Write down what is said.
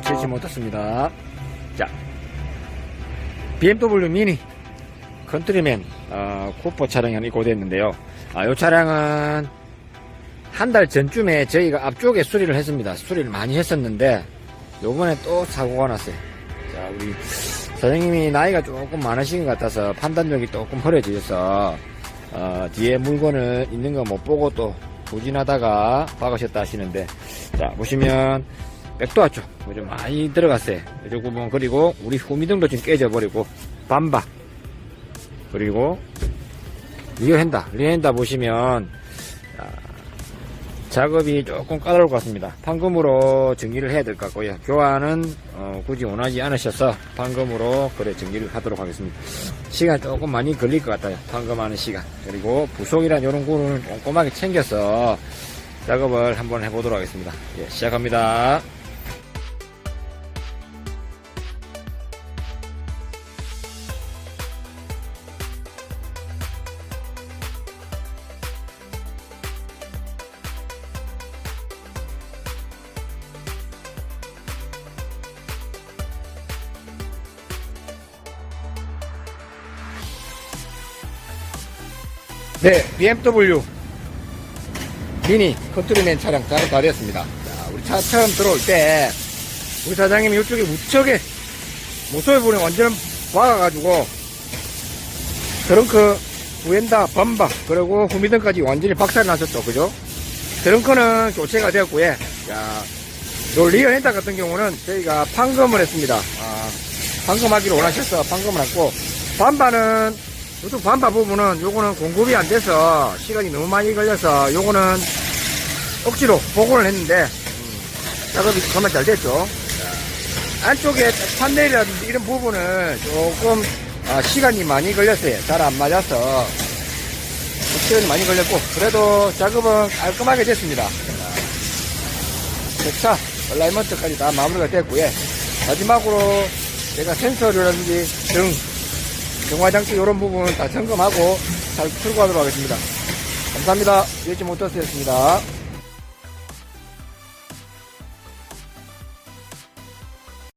치지 못했습니다. 자, BMW 미니 컨트리맨 어, 쿠퍼 차량이 입고됐는데요. 아, 이 차량은 한 달 전쯤에 저희가 앞쪽에 수리를 했습니다. 수리를 많이 했었는데 요번에 또 사고가 났어요. 자, 우리 사장님이 나이가 조금 많으신 것 같아서 판단력이 조금 흐려져서 어, 뒤에 물건을 있는 거 못 보고 또 부진하다가 박으셨다 하시는데 자 보시면 백도화 쪽좀 많이 들어갔어요. 이쪽 부분 그리고 우리 후미등도 좀 깨져버리고 반박 그리고 리어핸다 리어핸다 보시면 자, 작업이 조금 까다로울 것 같습니다. 판금으로 정리를 해야 될 것 같고요. 교환은 어, 굳이 원하지 않으셔서 판금으로 그래 정리를 하도록 하겠습니다. 시간 조금 많이 걸릴 것 같아요. 판금하는 시간. 그리고 부속이란 이런 거는 꼼꼼하게 챙겨서 작업을 한번 해보도록 하겠습니다. 예, 시작합니다. 네, BMW 미니 컨트리맨 차량 잘 발휘했습니다. 자, 우리 차 처음 들어올 때 우리 사장님이 이쪽에 무척에 모서리 부분에 완전 박아가지고 트렁크 부엔다 범바 그리고 후미등까지 완전히 박살이 나셨죠, 그죠? 트렁크는 교체가 되었고요. 자, 요 리어 핸다 같은 경우는 저희가 판금을 했습니다. 아, 판금하기를 원하셔서 판금을 했고 반바는 이쪽 반바 부분은 요거는 공급이 안 돼서 시간이 너무 많이 걸려서 요거는 억지로 복원을 했는데 음, 작업이 정말 잘 됐죠. 자, 안쪽에 판넬이라든지 이런 부분은 조금 아, 시간이 많이 걸렸어요. 잘 안 맞아서 시간이 많이 걸렸고 그래도 작업은 깔끔하게 됐습니다. 차 얼라이먼트까지 다 마무리가 됐고요. 마지막으로 제가 센서라든지 등 정화장치 이런 부분 다 점검하고 잘 출고하도록 하겠습니다. 감사합니다. 일지 모터스였습니다.